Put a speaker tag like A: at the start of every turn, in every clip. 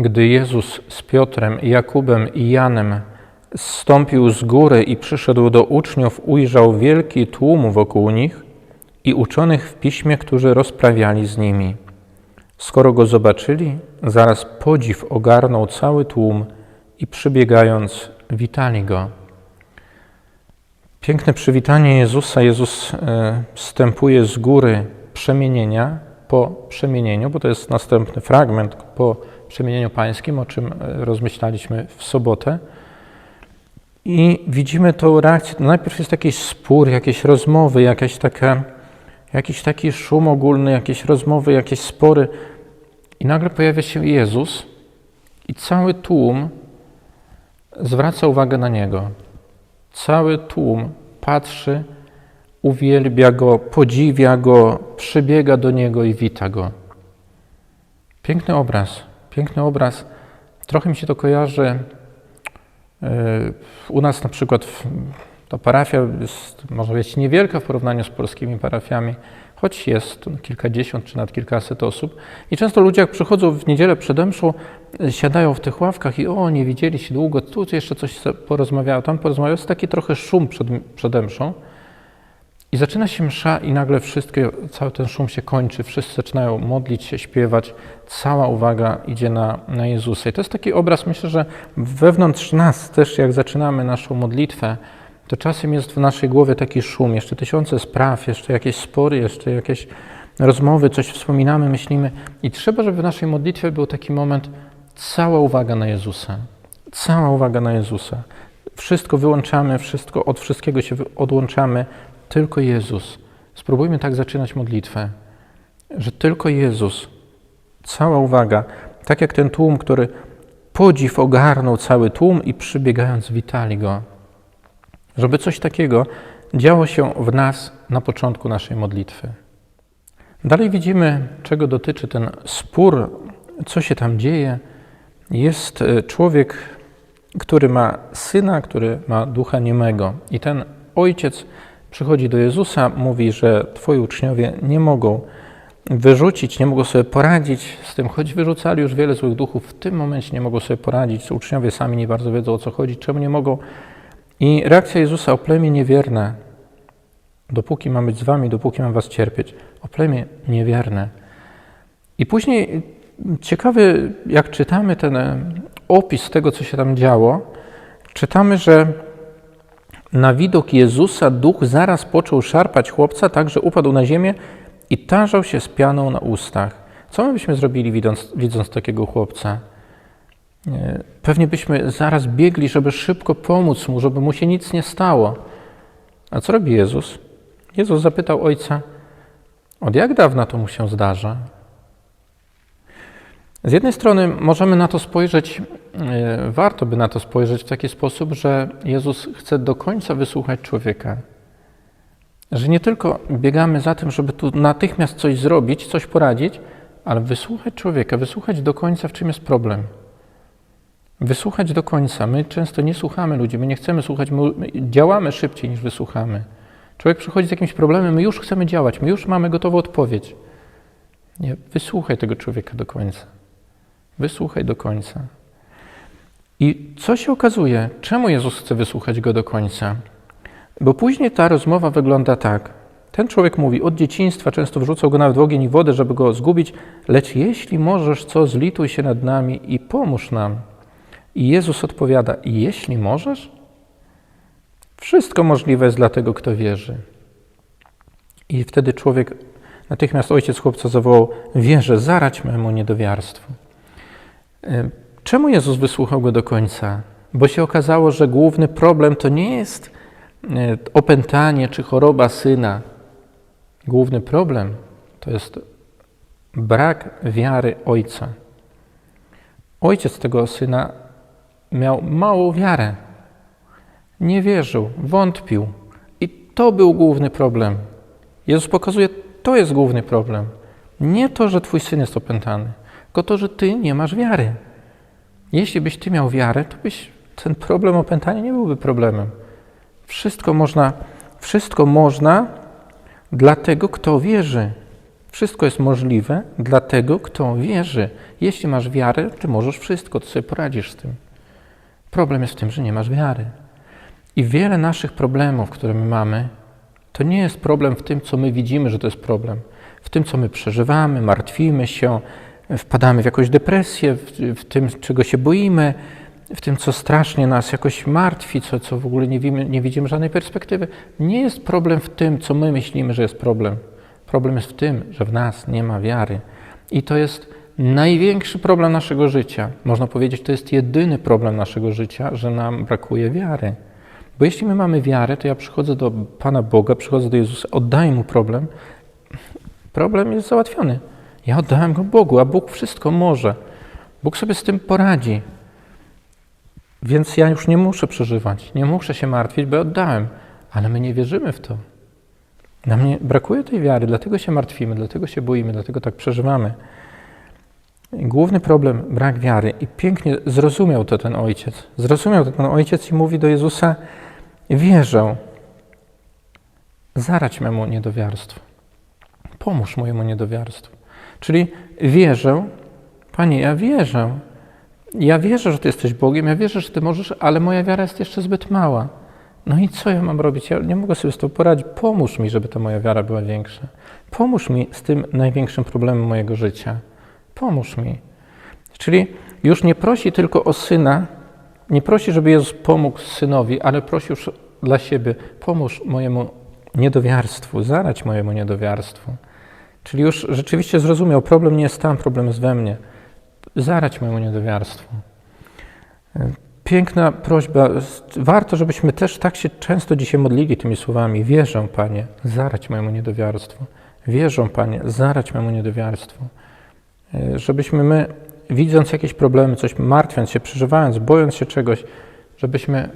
A: Gdy Jezus z Piotrem, Jakubem i Janem zstąpił z góry i przyszedł do uczniów, ujrzał wielki tłum wokół nich i uczonych w piśmie, którzy rozprawiali z nimi. Skoro go zobaczyli, zaraz podziw ogarnął cały tłum i przybiegając, witali go. Piękne przywitanie Jezusa. Jezus e, wstępuje z góry przemienienia po przemienieniu, bo to jest następny fragment po przemienieniu pańskim, o czym e, rozmyślaliśmy w sobotę. I widzimy tą reakcję. Najpierw jest jakiś spór, jakieś rozmowy, jakaś taka, jakiś taki szum ogólny, jakieś rozmowy, jakieś spory. I nagle pojawia się Jezus i cały tłum zwraca uwagę na Niego. Cały tłum patrzy, uwielbia Go, podziwia Go, przybiega do Niego i wita Go. Piękny obraz, piękny obraz. Trochę mi się to kojarzy u nas na przykład ta parafia jest, można powiedzieć, niewielka w porównaniu z polskimi parafiami, choć jest kilkadziesiąt czy nawet kilkaset osób. I często ludzie, jak przychodzą w niedzielę przede mszą, siadają w tych ławkach i o, nie widzieli się długo, tu jeszcze coś porozmawiają, tam porozmawiają. Jest taki trochę szum przed, przede mszą. I zaczyna się msza i nagle wszystkie, cały ten szum się kończy, wszyscy zaczynają modlić się, śpiewać, cała uwaga idzie na, na Jezusa. I to jest taki obraz, myślę, że wewnątrz nas też, jak zaczynamy naszą modlitwę, to czasem jest w naszej głowie taki szum, jeszcze tysiące spraw, jeszcze jakieś spory, jeszcze jakieś rozmowy, coś wspominamy, myślimy. I trzeba, żeby w naszej modlitwie był taki moment, cała uwaga na Jezusa. Cała uwaga na Jezusa. Wszystko wyłączamy, wszystko, od wszystkiego się odłączamy, tylko Jezus. Spróbujmy tak zaczynać modlitwę, że tylko Jezus, cała uwaga, tak jak ten tłum, który podziw ogarnął cały tłum i przybiegając witali go. Żeby coś takiego działo się w nas na początku naszej modlitwy. Dalej widzimy, czego dotyczy ten spór, co się tam dzieje. Jest e, człowiek, który ma syna, który ma ducha niemego, i ten ojciec przychodzi do Jezusa, mówi, że twoi uczniowie nie mogą wyrzucić, nie mogą sobie poradzić z tym, choć wyrzucali już wiele złych duchów, w tym momencie nie mogą sobie poradzić. Uczniowie sami nie bardzo wiedzą o co chodzi, czemu nie mogą. I reakcja Jezusa o plemię niewierne, dopóki mam być z wami, dopóki mam was cierpieć, o plemię niewierne. I później ciekawy, jak czytamy ten opis tego, co się tam działo, czytamy, że na widok Jezusa duch zaraz począł szarpać chłopca, tak że upadł na ziemię i tarzał się z pianą na ustach. Co my byśmy zrobili, widząc, widząc takiego chłopca? Pewnie byśmy zaraz biegli, żeby szybko pomóc mu, żeby mu się nic nie stało. A co robi Jezus? Jezus zapytał ojca, od jak dawna to mu się zdarza? Z jednej strony możemy na to spojrzeć, e, warto by na to spojrzeć w taki sposób, że Jezus chce do końca wysłuchać człowieka. Że nie tylko biegamy za tym, żeby tu natychmiast coś zrobić, coś poradzić, ale wysłuchać człowieka, wysłuchać do końca, w czym jest problem. Wysłuchać do końca. My często nie słuchamy ludzi, my nie chcemy słuchać, my działamy szybciej niż wysłuchamy. Człowiek przychodzi z jakimś problemem, my już chcemy działać, my już mamy gotową odpowiedź. Nie, wysłuchaj tego człowieka do końca. Wysłuchaj do końca. I co się okazuje? Czemu Jezus chce wysłuchać go do końca? Bo później ta rozmowa wygląda tak. Ten człowiek mówi, od dzieciństwa często wrzucał go nawet w ogień i wodę, żeby go zgubić, lecz jeśli możesz, co zlituj się nad nami i pomóż nam. I Jezus odpowiada, jeśli możesz? Wszystko możliwe jest dla tego, kto wierzy. I wtedy człowiek, natychmiast ojciec chłopca zawołał, wierzę, zarać memu niedowiarstwu. Czemu Jezus wysłuchał go do końca? Bo się okazało, że główny problem to nie jest opętanie czy choroba syna. Główny problem to jest brak wiary ojca. Ojciec tego syna miał małą wiarę. Nie wierzył, wątpił. I to był główny problem. Jezus pokazuje, to jest główny problem. Nie to, że twój syn jest opętany tylko to, że ty nie masz wiary. Jeśli byś ty miał wiarę, to byś ten problem opętania nie byłby problemem. Wszystko można, wszystko można dla tego, kto wierzy. Wszystko jest możliwe dla tego, kto wierzy. Jeśli masz wiarę, ty możesz wszystko, to sobie poradzisz z tym. Problem jest w tym, że nie masz wiary. I wiele naszych problemów, które my mamy, to nie jest problem w tym, co my widzimy, że to jest problem. W tym, co my przeżywamy, martwimy się, wpadamy w jakąś depresję, w, w tym, czego się boimy, w tym, co strasznie nas jakoś martwi, co, co w ogóle nie widzimy, nie widzimy żadnej perspektywy. Nie jest problem w tym, co my myślimy, że jest problem. Problem jest w tym, że w nas nie ma wiary. I to jest największy problem naszego życia. Można powiedzieć, to jest jedyny problem naszego życia, że nam brakuje wiary. Bo jeśli my mamy wiarę, to ja przychodzę do Pana Boga, przychodzę do Jezusa, oddaję Mu problem, problem jest załatwiony. Ja oddałem go Bogu, a Bóg wszystko może. Bóg sobie z tym poradzi. Więc ja już nie muszę przeżywać, nie muszę się martwić, bo oddałem. Ale my nie wierzymy w to. Nam nie brakuje tej wiary, dlatego się martwimy, dlatego się boimy, dlatego tak przeżywamy. Główny problem brak wiary. I pięknie zrozumiał to ten ojciec. Zrozumiał to ten ojciec i mówi do Jezusa: Wierzę, zarać memu niedowiarstwu. Pomóż mojemu niedowiarstwu. Czyli wierzę, Panie, ja wierzę. Ja wierzę, że Ty jesteś Bogiem, ja wierzę, że Ty możesz, ale moja wiara jest jeszcze zbyt mała. No i co ja mam robić? Ja nie mogę sobie z tym poradzić. Pomóż mi, żeby ta moja wiara była większa. Pomóż mi z tym największym problemem mojego życia. Pomóż mi. Czyli już nie prosi tylko o syna, nie prosi, żeby Jezus pomógł synowi, ale prosi już dla siebie: pomóż mojemu niedowiarstwu, zarać mojemu niedowiarstwu. Czyli już rzeczywiście zrozumiał, problem nie jest tam, problem jest we mnie. Zarać mojemu niedowiarstwu. Piękna prośba. Warto, żebyśmy też tak się często dzisiaj modlili tymi słowami. Wierzę, Panie, zarać mojemu niedowiarstwu. Wierzę, Panie, zarać mojemu niedowiarstwu. Żebyśmy my, widząc jakieś problemy, coś martwiąc się, przeżywając, bojąc się czegoś, żebyśmy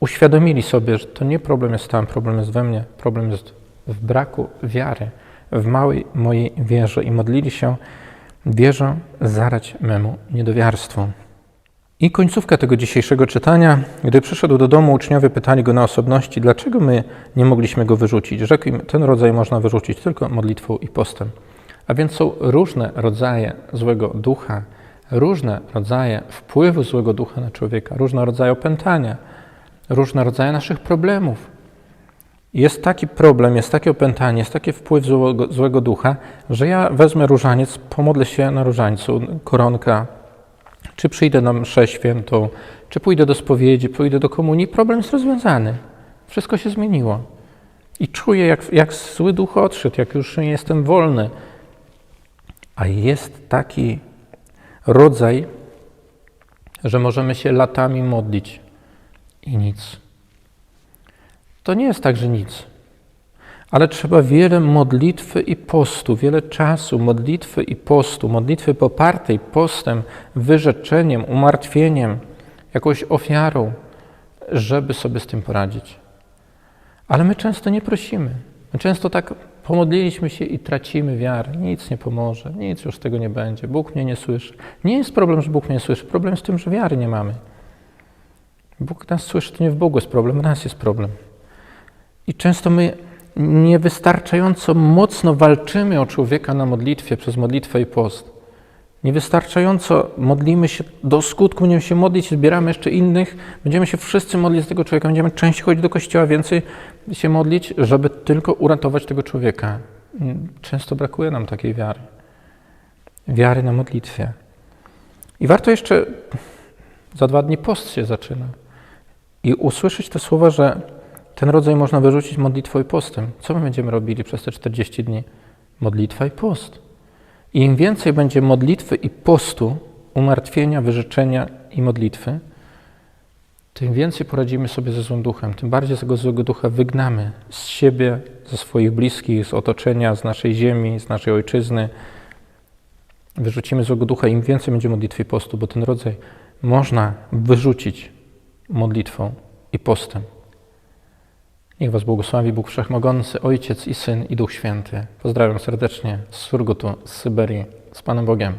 A: uświadomili sobie, że to nie problem jest tam, problem jest we mnie, problem jest w braku wiary, w małej mojej wierze i modlili się, wierzę zarać memu niedowiarstwu. I końcówka tego dzisiejszego czytania. Gdy przyszedł do domu, uczniowie pytali go na osobności, dlaczego my nie mogliśmy go wyrzucić. Rzekł im, ten rodzaj można wyrzucić tylko modlitwą i postem. A więc są różne rodzaje złego ducha, różne rodzaje wpływu złego ducha na człowieka, różne rodzaje opętania, różne rodzaje naszych problemów. Jest taki problem, jest takie opętanie, jest taki wpływ złego, złego ducha, że ja wezmę różaniec, pomodlę się na różańcu, koronka, czy przyjdę na mszę świętą, czy pójdę do spowiedzi, pójdę do komunii, problem jest rozwiązany. Wszystko się zmieniło. I czuję, jak, jak zły duch odszedł, jak już nie jestem wolny. A jest taki rodzaj, że możemy się latami modlić i nic. To nie jest tak, że nic. Ale trzeba wiele modlitwy i postu, wiele czasu modlitwy i postu, modlitwy popartej postem, wyrzeczeniem, umartwieniem, jakąś ofiarą, żeby sobie z tym poradzić. Ale my często nie prosimy. My często tak pomodliliśmy się i tracimy wiarę. Nic nie pomoże, nic już tego nie będzie. Bóg mnie nie słyszy. Nie jest problem, że Bóg mnie nie słyszy. Problem jest w tym, że wiary nie mamy. Bóg nas słyszy, to nie w Bogu jest problem, w nas jest problem. I często my niewystarczająco mocno walczymy o człowieka na modlitwie przez modlitwę i post. Niewystarczająco modlimy się do skutku, będziemy się modlić, zbieramy jeszcze innych, będziemy się wszyscy modlić z tego człowieka, będziemy częściej chodzić do kościoła, więcej się modlić, żeby tylko uratować tego człowieka. Często brakuje nam takiej wiary. Wiary na modlitwie. I warto jeszcze, za dwa dni post się zaczyna. I usłyszeć te słowa, że ten rodzaj można wyrzucić modlitwą i postem. Co my będziemy robili przez te 40 dni? Modlitwa i post. I im więcej będzie modlitwy i postu, umartwienia, wyrzeczenia i modlitwy, tym więcej poradzimy sobie ze złym duchem, tym bardziej tego złego ducha wygnamy z siebie, ze swoich bliskich, z otoczenia, z naszej ziemi, z naszej ojczyzny. Wyrzucimy złego ducha, im więcej będzie modlitwy i postu, bo ten rodzaj można wyrzucić modlitwą i postem. Niech Was błogosławi Bóg Wszechmogący, Ojciec i Syn i Duch Święty. Pozdrawiam serdecznie z Surgutu, z Syberii, z Panem Bogiem.